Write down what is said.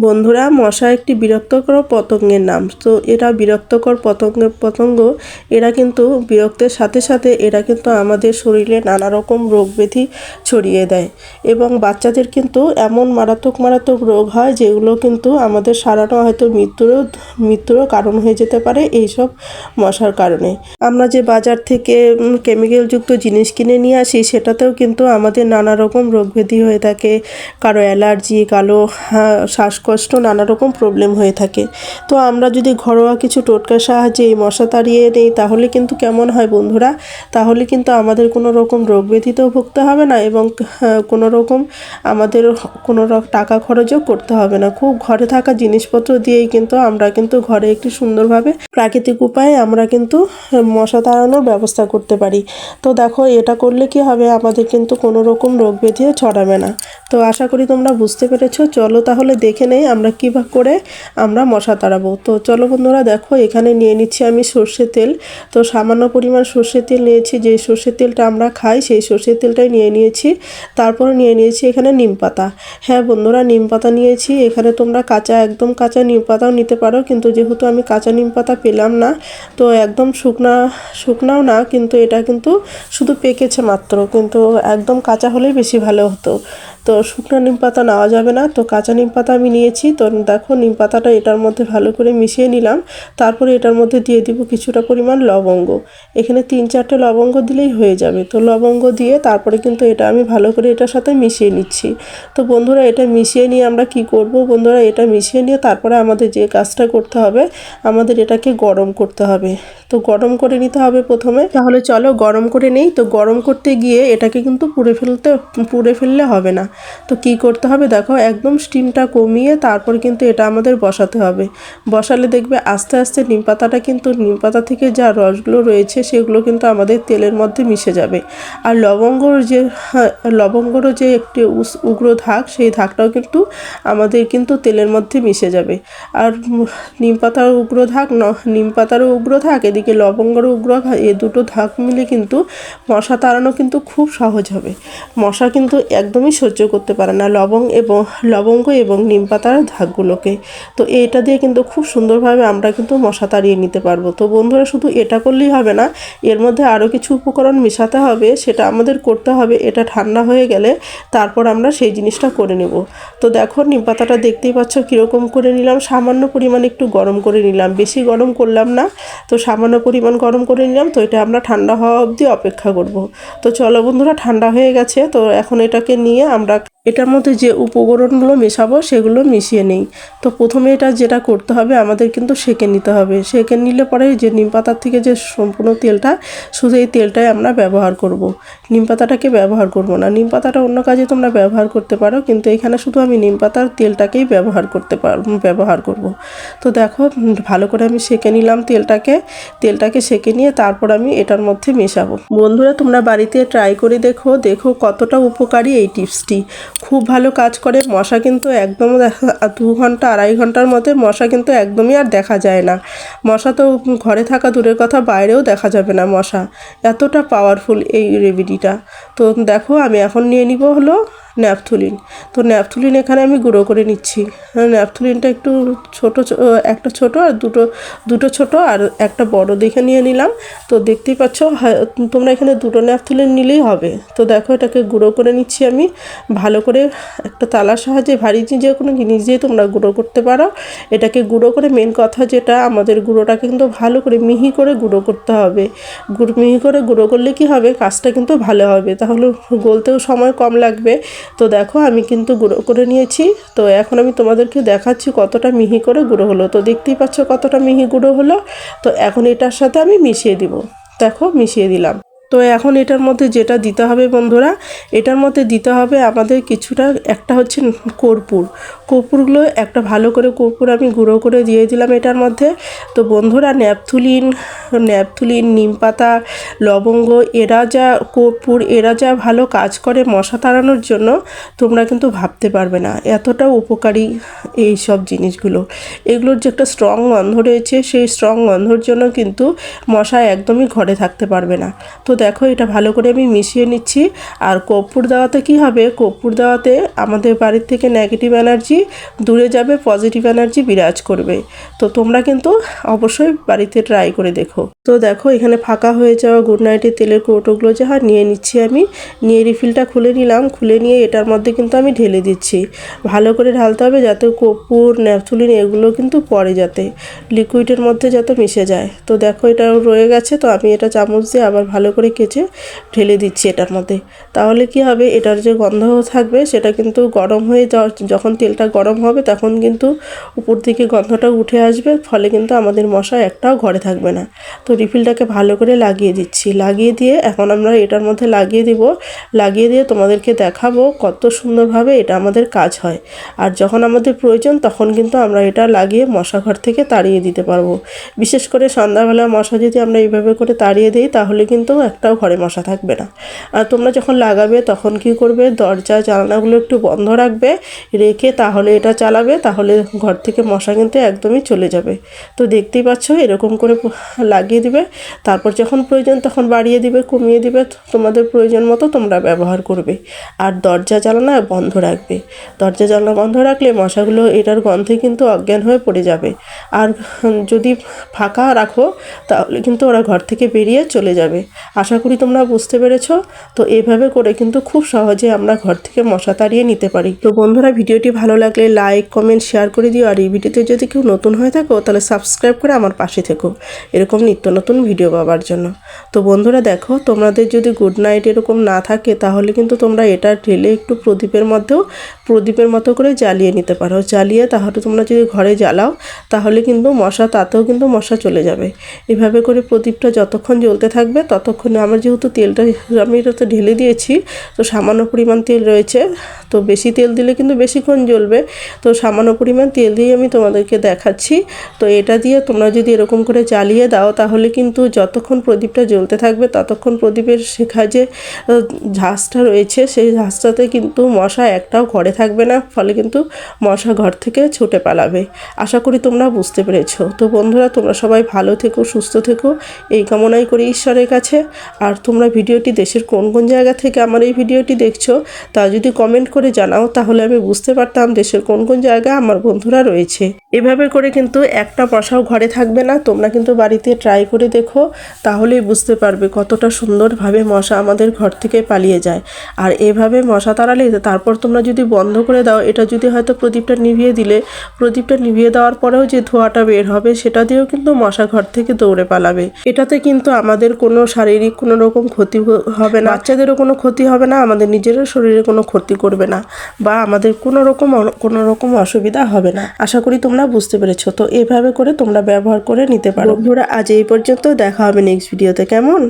বন্ধুরা মশা একটি বিরক্তকর পতঙ্গের নাম। তো এরা বিরক্তকর পতঙ্গের পতঙ্গ এরা কিন্তু বিরক্তের সাথে সাথে এরা কিন্তু আমাদের শরীরে নানা রকম রোগ ব্যাধি ছড়িয়ে দেয় এবং বাচ্চাদের কিন্তু এমন মারাত্মক মারাত্মক রোগ হয় যেগুলো কিন্তু আমাদের সারানো হয়তো মৃত্যুরও মৃত্যুরও কারণ হয়ে যেতে পারে এইসব মশার কারণে। আমরা যে বাজার থেকে কেমিক্যালযুক্ত জিনিস কিনে নিয়ে আসি সেটাতেও কিন্তু আমাদের নানা রকম রোগ ব্যাধি হয়ে থাকে। কারও অ্যালার্জি কালো হ্যাঁ, শ্বাসকষ্ট নানা রকম প্রবলেম হয়ে থাকে। তো আমরা যদি ঘরোয়া কিছু টোটকার সাহায্যে এই মশা তাড়িয়ে নিই তাহলে কিন্তু কেমন হয় বন্ধুরা? তাহলে কিন্তু আমাদের কোনো রকম রোগ ব্যাধিতেও ভুগতে হবে না এবং হ্যাঁ, কোনো রকম আমাদের কোনো টাকা খরচও করতে হবে না। খুব ঘরে থাকা জিনিসপত্র দিয়েই কিন্তু আমরা কিন্তু ঘরে একটি সুন্দরভাবে প্রাকৃতিক উপায়ে আমরা কিন্তু মশা তাড়ানোর ব্যবস্থা করতে পারি। তো দেখো এটা করলে কি হবে? আমাদের কিন্তু কোনো রকম রোগ ব্যাধিও ছড়াবে না। তো আশা করি তোমরা বুঝতে পেরেছ। চলো তাহলে দেখে নেই আমরা কী করে আমরা মশা তাড়াবো। তো চলো বন্ধুরা দেখো, এখানে নিয়ে নিচ্ছি আমি সর্ষে তেল। তো সামান্য পরিমাণ সর্ষে তেল নিয়েছি যে সর্ষের তেলটা আমরা খাই সেই সর্ষের তেলটাই নিয়ে নিয়েছি। তারপরে নিয়ে নিয়েছি এখানে নিম পাতা। হ্যাঁ বন্ধুরা, নিম পাতা নিয়েছি। এখানে তোমরা কাঁচা, একদম কাঁচা নিম পাতাও নিতে পারো, কিন্তু যেহেতু আমি কাঁচা নিম পাতা পেলাম না, তো একদম শুকনা, শুকনাও না, কিন্তু এটা কিন্তু শুধু পেকেছে মাত্র, কিন্তু একদম কাঁচা হলেই বেশি ভালো হতো। তো শুকনো নিম পাতা নেওয়া যাবে না। তো কাঁচা নিম পাতা আমি নিয়েছি। তো দেখো নিম পাতাটা এটার মধ্যে ভালো করে মিশিয়ে নিলাম। তারপরে এটার মধ্যে দিয়ে দিব কিছুটা পরিমাণ লবঙ্গ। এখানে তিন চারটে লবঙ্গ দিলেই হয়ে যাবে। তো লবঙ্গ দিয়ে তারপরে কিন্তু এটা আমি ভালো করে এটার সাথে মিশিয়ে নিচ্ছি। তো বন্ধুরা, এটা মিশিয়ে নিয়ে আমরা কি করব? বন্ধুরা, এটা মিশিয়ে নিয়ে তারপরে আমাদের যে কাজটা করতে হবে, আমাদের এটাকে গরম করতে হবে। তো গরম করে নিতে হবে প্রথমে। তাহলে চলো গরম করে নেই। তো গরম করতে গিয়ে এটাকে কিন্তু পুড়ে ফেলতে, পুড়ে ফেললে হবে না। তো কি করতে হবে? দেখো একদম স্টিমটা কমিয়ে তারপর কিন্তু এটা আমাদের বসাতে হবে। বসালে দেখবে আস্তে আস্তে নিম পাতাটা কিন্তু নিম পাতা থেকে যা রসগুলো রয়েছে সেগুলো কিন্তু আমাদের তেলের মধ্যে মিশে যাবে। আর লবঙ্গর যে হ্যাঁ, লবঙ্গরও যে একটি উগ্র ধাক সেই ধাকটাও কিন্তু আমাদের কিন্তু তেলের মধ্যে মিশে যাবে। আর নিম পাতার উগ্র ধাক নিম পাতারও উগ্র ধাক এদিকে লবঙ্গরও উগ্র এই দুটো ধাক মিলে কিন্তু মশা তাড়ানো কিন্তু খুব সহজ হবে। মশা কিন্তু একদমই সহ্য করতে পারে না লবং এবং, লবঙ্গ এবং নিম পাতার ধাকগুলোকে তো এটা দিয়ে কিন্তু খুব সুন্দরভাবে আমরা কিন্তু মশা তাড়িয়ে নিতে পারব। তো বন্ধুরা, শুধু এটা করলেই হবে না, এর মধ্যে আরও কিছু উপকরণ মেশাতে হবে, সেটা আমাদের করতে হবে, এটা ঠান্ডা হয়ে গেলে তারপর আমরা সেই জিনিসটা করে নেব। তো দেখো, নিম পাতাটা দেখতেই পাচ্ছ কীরকম করে নিলাম, সামান্য পরিমাণ একটু গরম করে নিলাম, বেশি গরম করলাম না, তো সামান্য পরিমাণ গরম করে নিলাম, তো এটা আমরা ঠান্ডা হওয়া অবধি অপেক্ষা করব। তো চলো বন্ধুরা, ঠান্ডা হয়ে গেছে, তো এখন এটাকে নিয়ে আমরা product এটার মধ্যে যে উপকরণগুলো মেশাবো সেগুলো মিশিয়ে নেই। তো প্রথমে এটা যেটা করতে হবে, আমাদের কিন্তু সেঁকে নিতে হবে। সেঁকে নিলে পরে যে নিম পাতার থেকে যে সম্পূর্ণ তেলটা, শুধু এই তেলটাই আমরা ব্যবহার করব। নিম পাতাটাকে ব্যবহার করব না। নিম পাতাটা অন্য কাজে তোমরা ব্যবহার করতে পারো, কিন্তু এখানে শুধু আমি নিম পাতার তেলটাকেই ব্যবহার করতে পার, ব্যবহার করব। তো দেখো, ভালো করে আমি সেঁকে নিলাম তেলটাকে। তেলটাকে সেঁকে নিয়ে তারপর আমি এটার মধ্যে মেশাবো। বন্ধুরা, তোমরা বাড়িতে ট্রাই করে দেখো। দেখো কতটা উপকারী এই টিপসটি। খুব ভালো কাজ করে। মশা কিন্তু একদম দেখা- দু ঘণ্টা, আড়াই ঘণ্টার মধ্যে মশা কিন্তু একদমই আর দেখা যায় না। মশা তো ঘরে থাকা দূরের কথা, বাইরেও দেখা যাবে না মশা। এতটা পাওয়ারফুল এই রেমেডিটা তো দেখো, আমি এখন নিয়ে নিব হলো ন্যাপথুলিন। তো ন্যাপথুলিন এখানে আমি গুঁড়ো করে নিচ্ছি। ন্যাপথুলিনটা একটু ছোট একটা ছোট আর দুটো দুটো ছোট আর একটা বড় দেখে নিয়ে নিলাম। তো দেখতেই পাচ্ছ তোমরা এখানে দুটো ন্যাপথুলিন নিলেই হবে। তো দেখো এটাকে গুঁড়ো করে নিচ্ছি আমি। ভালো করে একটা তালার সাহায্যে, ভারী যে কোনো জিনিস দিয়ে তোমরা গুঁড়ো করতে পারো। এটাকে গুঁড়ো করে মেন কথা যেটা, আমাদের গুঁড়োটাকে কিন্তু ভালো করে মিহি করে গুঁড়ো করতে হবে। গুঁড়ো, মিহি করে গুঁড়ো করলে কি হবে? কাজটা কিন্তু ভালো হবে। তাহলে গলতেও সময় কম লাগবে। তো দেখো, আমি কিন্তু গুঁড়ো করে নিয়েছি। তো এখন আমি তোমাদেরকে দেখাচ্ছি কতটা মিহি করে গুঁড়ো হলো। তো দেখতেই পাচ্ছ কতটা মিহি গুঁড়ো হলো। তো এখন এটার সাথে আমি মিশিয়ে দিব। দেখো, মিশিয়ে দিলাম। তো এখন এটার মধ্যে যেটা দিতে হবে বন্ধুরা, এটার মধ্যে দিতে হবে আমাদের কিছুটা, একটা হচ্ছে কর্পূর। কর্পূরগুলো একটা ভালো করে কর্পূর আমি গুঁড়ো করে দিয়ে দিলাম এটার মধ্যে। তো বন্ধুরা, ন্যাপথুলিন ন্যাপথুলিন, নিম পাতা, লবঙ্গ, এরা যা কর্পূর, এরা যা ভালো কাজ করে মশা তাড়ানোর জন্য, তোমরা কিন্তু ভাবতে পারবে না এতটা উপকারী এই সব জিনিসগুলো। এগুলোর যে একটা স্ট্রং গন্ধ রয়েছে, সেই স্ট্রং গন্ধর জন্য কিন্তু মশা একদমই ঘরে থাকতে পারবে না। তো দেখো, এটা ভালো করে আমি মিশিয়ে নিচ্ছি। আর কর্পূর দেওয়াতে কি হবে? কর্পূর দেওয়াতে আমাদের বাড়ির থেকে নেগেটিভ এনার্জি দূরে যাবে পজিটিভ এনার্জি বিরাজ করবে। তো তোমরা কিন্তু অবশ্যই বাড়িতে ট্রাই করে দেখো। তো দেখো, এখানে ফাঁকা হয়ে যাওয়া গুড নাইটের তেলের কৌটোগুলো যা নিয়ে নিচ্ছি আমি। নিয়ে রিফিলটা খুলে নিলাম। খুলে নিয়ে এটার মধ্যে কিন্তু আমি ঢেলে দিচ্ছি। ভালো করে ঢালতে হবে যাতে কপুর ন্যাপথুলিন এগুলো কিন্তু পরে যাতে লিকুইডের মধ্যে যাতে মিশে যায়। তো দেখো এটা রয়ে গেছে। তো আমি এটা চামচ দিয়ে আবার ভালো করে কেচে ঢেলে দিচ্ছি এটার মধ্যে। তাহলে কি হবে? এটার যে গন্ধ থাকবে, সেটা কিন্তু গরম হয়ে যখন তেলটা গরম হবে, তখন কিন্তু উপর থেকে গন্ধটা উঠে আসবে, ফলে কিন্তু আমাদের মশা একটাও ঘরে থাকবে না। তো রিফিলটাকে ভালো করে লাগিয়ে দিচ্ছি। লাগিয়ে দিয়ে এখন আমরা এটার মধ্যে লাগিয়ে দিব। লাগিয়ে দিয়ে তোমাদেরকে দেখাবো কত সুন্দরভাবে এটা আমাদের কাজ হয়। আর যখন আমাদের প্রয়োজন, তখন কিন্তু আমরা এটা লাগিয়ে মশা ঘর থেকে তাড়িয়ে দিতে পারব। বিশেষ করে সন্ধ্যাবেলা মশা যদি আমরা এইভাবে করে তাড়িয়ে দিই, তাহলে কিন্তু একটাও ঘরে মশা থাকবে না। আর তোমরা যখন লাগাবে, তখন কি করবে? দরজা, জানালাগুলো একটু বন্ধ রাখবে, রেখে তাহলে এটা চালাবে, তাহলে ঘর থেকে মশা কিন্তু একদমই চলে যাবে। তো দেখতেই পাচ্ছ, এরকম করে লাগিয়ে দিবে। তারপর যখন প্রয়োজন তখন বাড়িয়ে দিবে, কমিয়ে দিবে। তোমাদের প্রয়োজন মতো তোমরা ব্যবহার করবে। আর দরজা জানালা বন্ধ রাখবে। দরজা জানালা বন্ধ রাখলে মশাগুলো এটার গন্ধে কিন্তু অজ্ঞান হয়ে পড়ে যাবে। আর যদি ফাঁকা রাখো, তাহলে কিন্তু ওরা ঘর থেকে বেরিয়ে চলে যাবে। আশা করি তোমরা বুঝতে পেরেছ। তো এভাবে করে কিন্তু খুব সহজে আমরা ঘর থেকে মশা তাড়িয়ে নিতে পারি। তো বন্ধুরা, ভিডিওটি ভালো লাগলে লাইক কমেন্ট শেয়ার করে দিও। আর এই ভিডিওতে যদি কেউ নতুন হয়ে থাকো, তাহলে সাবস্ক্রাইব করে আমার পাশে থেকো। এরকম নিত্য নতুন ভিডিও পাওয়ার জন্য। তো বন্ধুরা দেখো, তোমাদের যদি গুড নাইট এরকম না থাকে, তাহলে কিন্তু তোমরা এটা ঢেলে একটু প্রদীপের মধ্যেও, প্রদীপের মতো করে জ্বালিয়ে নিতে পারো। জ্বালিয়ে তাহলে তোমরা যদি ঘরে জ্বালাও, তাহলে কিন্তু মশা, তাতেও কিন্তু মশা চলে যাবে। এভাবে করে প্রদীপটা যতক্ষণ জ্বলতে থাকবে, ততক্ষণ আমার যেহেতু তেলটা, আমি এটা তো ঢেলে দিয়েছি, তো সামান্য পরিমাণ তেল রয়েছে। তো বেশি তেল দিলে কিন্তু বেশিক্ষণ জ্বলবে। তো সামান্য পরিমাণ তেল দিয়ে আমি তোমাদেরকে দেখাচ্ছি। তো এটা দিয়ে তোমরা যদি এরকম করে জ্বালিয়ে দাও, তাহলে কিন্তু যতক্ষণ প্রদীপটা জ্বলতে থাকবে, ততক্ষণ প্রদীপের শেখা যে ঝাঁসটা রয়েছে, সেই ঝাঁসটাতে কিন্তু মশা একটাও ঘরে থাকবে না, ফলে কিন্তু মশা ঘর থেকে ছুটে পালাবে। আশা করি তোমরা বুঝতে পেরেছ। তো বন্ধুরা, তোমরা সবাই ভালো থেকো, সুস্থ থেকো। এই কামনাই করি ঈশ্বরের কাছে। আর তোমরা ভিডিওটি দেশের কোন কোন জায়গা থেকে আমার এই ভিডিওটি দেখছ, তা যদি কমেন্ট করে জানাও, তাহলে আমি বুঝতে পারতাম দেশের কোন কোন জায়গায় আমার বন্ধুরা রয়েছে। এভাবে করে কিন্তু একটা মশাও ঘরে থাকবে না। তোমরা কিন্তু বাড়িতে ট্রাই করে দেখো, তাহলেই বুঝতে পারবে কতটা সুন্দরভাবে মশা আমাদের ঘর থেকে পালিয়ে যায়। আর এভাবে মশা তাড়ালে তারপর তোমরা যদি বন্ধ করে দাও, এটা যদি হয়তো প্রদীপটা নিভিয়ে দিলে, প্রদীপটা নিভিয়ে দেওয়ার পরেও যে ধোঁয়াটা বের হবে, সেটা দিয়েও কিন্তু মশা ঘর থেকে দৌড়ে পালাবে। এটাতে কিন্তু আমাদের কোনো শারীরিক কোনো রকম ক্ষতি হবে না। বাচ্চাদেরও কোনো ক্ষতি হবে না, আমাদের নিজেরও শরীরে কোনো ক্ষতি করবে না। বা আমাদের কোনো রকম কোনো রকম অসুবিধা হবে না। আশা করি তোমরা বুঝতে পেরেছ। তো এভাবে করে তোমরা ব্যবহার করে নিতে পারো। বন্ধুরা, আজ এই পর্যন্ত। দেখা হবে নেক্সট ভিডিওতে কেমন?